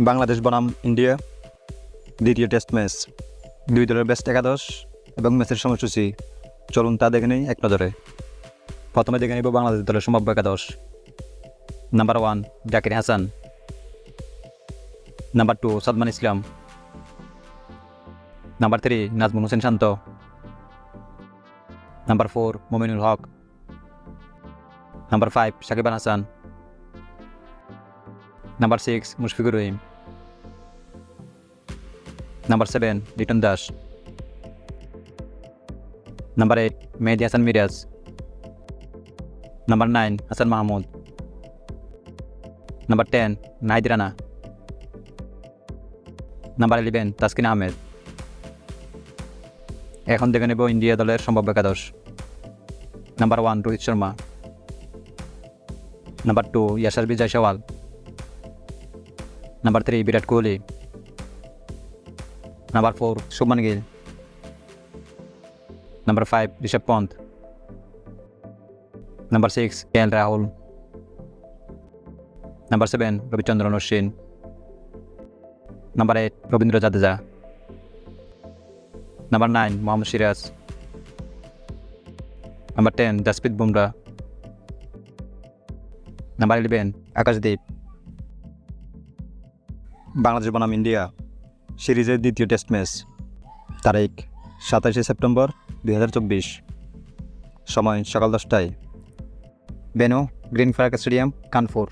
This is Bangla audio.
বাংলাদেশ বনাম ইন্ডিয়া, দ্বিতীয় টেস্ট ম্যাচ, দুই দলের বেস্ট একাদশ এবং ম্যাচের সময়সূচি। চলুন তা দেখে নেই এক নজরে। প্রথমে দেখে নিব বাংলাদেশ দলের সম্ভাব্য একাদশ। Number one Zakir Hasan. Number two Sadman Islam. Number three Najmul Hossain Shanto. Number four Mominul Haque. Number five Shakib Al Hasan. Number six Mushfiqur Rahim. Number seven Liton Das. Number eight Mehidy Hasan Miraz. Number nine Hasan Mahmud. Number ten Nahid Rana. Number eleven Taskin Ahmed. এখন দেখে নেব ইন্ডিয়া দলের সম্ভাব্য একাদশ। Number one Rohit Sharma. Number two ইয়াসার বিজয় সওয়াল। Number three Virat Kohli number four Shubman Gill number five Rishabh Pant number six K L Rahul number seven Ravichandran Ashwin number eight Ravindra Jadeja number nine Mohammed Siraj number ten Jasprit Bumrah number eleven Akashdeep Bangladesh বনাম ইন্ডিয়া সিরিজের দ্বিতীয় টেস্ট ম্যাচ তারিখ সাতাশে সেপ্টেম্বর দুই হাজার চব্বিশ, সময় সকাল দশটায়। বেনো গ্রিন ফার্ক স্টেডিয়াম কানপুর